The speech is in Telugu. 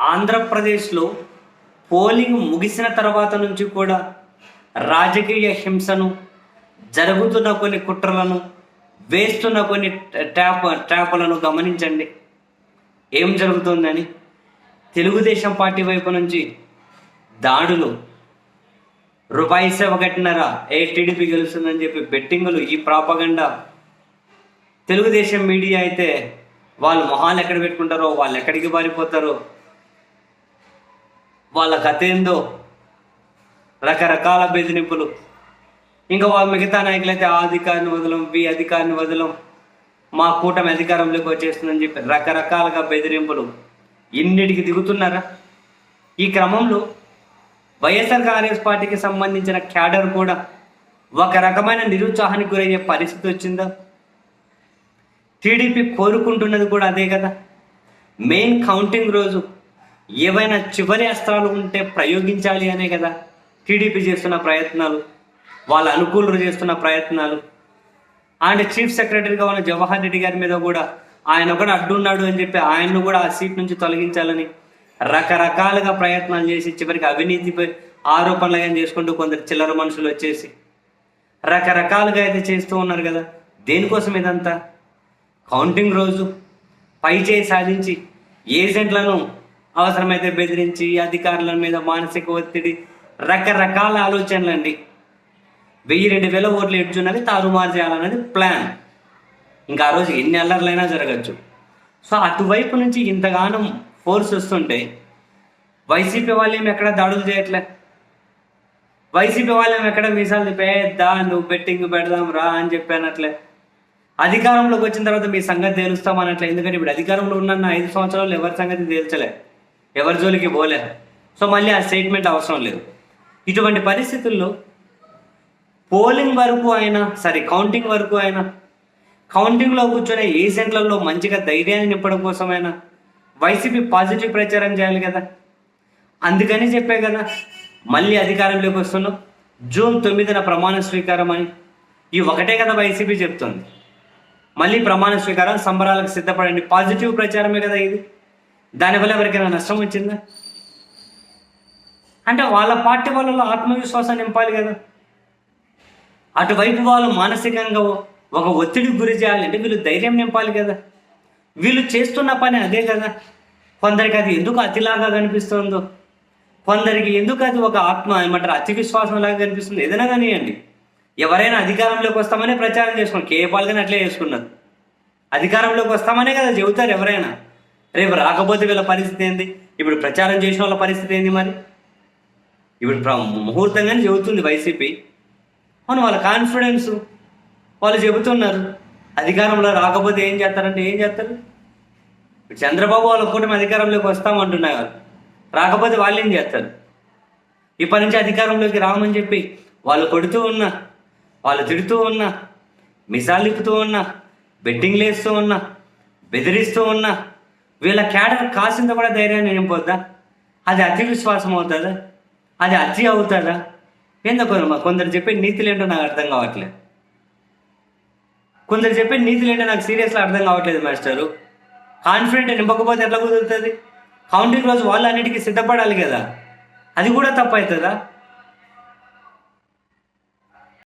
ఆంధ్రప్రదేశ్లో పోలింగ్ ముగిసిన తర్వాత నుంచి కూడా రాజకీయ హింసను జరుగుతున్న కొన్ని కుట్రలను వేస్తున్న కొన్ని ట్యాప్ ట్యాపులను గమనించండి. ఏం జరుగుతుందని? తెలుగుదేశం పార్టీ వైపు నుంచి దాడులు రూపాయి సేవ కట్టినరా? ఏ టీడీపీ గెలుస్తుందని చెప్పి బెట్టింగులు ఈ ప్రాపగండా తెలుగుదేశం మీడియా అయితే వాళ్ళు మొహాలు ఎక్కడ పెట్టుకుంటారో వాళ్ళు ఎక్కడికి పారిపోతారో వాళ్ళ కథ ఏందో? రకరకాల బెదిరింపులు. ఇంకా వాళ్ళ మిగతా నాయకులైతే ఆ అధికారిని వదలం ఈ అధికారిని వదలం మా కూటమి అధికారంలోకి వచ్చేస్తుందని చెప్పి రకరకాలుగా బెదిరింపులు. ఇన్నిటికి దిగుతున్నారా? ఈ క్రమంలో వైఎస్ఆర్ కాంగ్రెస్ పార్టీకి సంబంధించిన క్యాడర్ కూడా ఒక రకమైన నిరుత్సాహానికి గురయ్యే పరిస్థితి వచ్చిందా? టీడీపీ కోరుకుంటున్నది కూడా అదే కదా. మెయిన్ కౌంటింగ్ రోజు ఏవైనా చివరి అస్త్రాలు ఉంటే ప్రయోగించాలి అనే కదా. టీడీపీ చేస్తున్న ప్రయత్నాలు వాళ్ళ అనుకూలులు చేస్తున్న ప్రయత్నాలు. అండ్ చీఫ్ సెక్రటరీగా ఉన్న జవహర్ రెడ్డి గారి మీద కూడా ఆయన కూడా అడ్డున్నాడు అని చెప్పి ఆయన్ను కూడా ఆ సీట్ నుంచి తొలగించాలని రకరకాలుగా ప్రయత్నాలు చేసి చివరికి అవినీతిపై ఆరోపణలు కానీ చేసుకుంటూ కొందరు చిల్లర మనుషులు వచ్చేసి రకరకాలుగా అయితే చేస్తూ ఉన్నారు కదా. దేనికోసం ఇదంతా? కౌంటింగ్ రోజు పై చేయి సాధించి ఏజెంట్లను అవసరమైతే బెదిరించి అధికారుల మీద మానసిక ఒత్తిడి రకరకాల ఆలోచనలు అండి వెయ్యి రెండు వేల ఓట్లు ఎడ్చున్నది తారుమారు చేయాలన్నది ప్లాన్. ఇంకా ఆ రోజు ఎన్ని అల్లర్లైనా జరగచ్చు. సో అటువైపు నుంచి ఇంతగానం ఫోర్స్ వస్తుంటే వైసీపీ వాళ్ళు ఏమి ఎక్కడ దాడులు చేయట్లే? వైసీపీ వాళ్ళేమో ఎక్కడ మీసాలు తిప్పేద్దా నువ్వు బెట్టింగ్ పెడదాం రా అని చెప్పానట్లే అధికారంలోకి వచ్చిన తర్వాత మీ సంగతి తేలుస్తామనట్లే ఎందుకంటే ఇప్పుడు అధికారంలో ఉన్న ఐదు సంవత్సరాలు ఎవరి సంగతి తేల్చలే? ఎవరి జోలికి పోలే సో మళ్ళీ ఆ స్టేట్మెంట్ అవసరం లేదు. ఇటువంటి పరిస్థితుల్లో పోలింగ్ వరకు అయినా సారీ కౌంటింగ్ వరకు అయినా కౌంటింగ్లో కూర్చొని ఏజెంట్లలో మంచిగా ధైర్యాన్ని నింపడం కోసమైనా వైసీపీ పాజిటివ్ ప్రచారం చేయాలి కదా. అందుకని చెప్పే కదా మళ్ళీ అధికారంలోకి వస్తున్నాం. జూన్ తొమ్మిదిన ప్రమాణ స్వీకారం అని. ఈ ఒకటే కదా వైసీపీ చెప్తుంది. మళ్ళీ ప్రమాణ స్వీకారం సంబరాలకు సిద్ధపడండి. పాజిటివ్ ప్రచారమే కదా ఇది. దానివల్ల ఎవరికైనా నష్టం వచ్చిందా? అంటే వాళ్ళ పార్టీ వాళ్ళలో ఆత్మవిశ్వాసం నింపాలి కదా. అటువైపు వాళ్ళు మానసికంగా ఒక ఒత్తిడికి గురి చేయాలంటే వీళ్ళు ధైర్యం నింపాలి కదా. వీళ్ళు చేస్తున్న పని అదే కదా. కొందరికి అది ఎందుకు అతిలాగా కనిపిస్తుందో? కొందరికి ఎందుకు అది ఒక ఆత్మ ఏమంటారు అతి విశ్వాసం లాగా కనిపిస్తుంది? ఏదైనా కానివ్వండి. ఎవరైనా అధికారంలోకి వస్తామనే ప్రచారం చేసుకోండి కేపాల్ కానీ అట్లే చేసుకున్నారు. అధికారంలోకి వస్తామనే కదా చెబుతారు ఎవరైనా. రేపు రాకపోతే వీళ్ళ పరిస్థితి ఏంది? ఇప్పుడు ప్రచారం చేసిన వాళ్ళ పరిస్థితి ఏంది మరి? ఇప్పుడు ముహూర్తంగానే చెబుతుంది వైసీపీ. అవును వాళ్ళ కాన్ఫిడెన్స్ వాళ్ళు చెబుతున్నారు. అధికారంలో రాకపోతే ఏం చేస్తారంటే ఏం చేస్తారు? చంద్రబాబు వాళ్ళ కూటమి అధికారంలోకి వస్తామంటున్నారు రాకపోతే వాళ్ళు ఏం చేస్తారు? ఇప్పటి నుంచి అధికారంలోకి రామని చెప్పి వాళ్ళు కొడుతూ ఉన్నా వాళ్ళు తిడుతూ ఉన్నా మిసాలు ఉన్నా బెట్టింగ్లు వేస్తూ ఉన్నా బెదిరిస్తూ ఉన్నా వీళ్ళ క్యాడర్ కాసింత కూడా ధైర్యాన్ని నింపొద్దా? అది అతి విశ్వాసం అవుతుందా? అది అతి అవుతుందా? ఎందుకు కొందరు చెప్పే నీతులు ఏంటో నాకు అర్థం కావట్లేదు కొందరు చెప్పే నీతులు ఏంటో నాకు సీరియస్గా అర్థం కావట్లేదు మాస్టరు. కాన్ఫిడెంట్ నింపకపోతే ఎట్లా కుదురుతుంది? కౌంటింగ్ రోజు వాళ్ళు అన్నిటికీ సిద్ధపడాలి కదా. అది కూడా తప్పు అవుతుందా?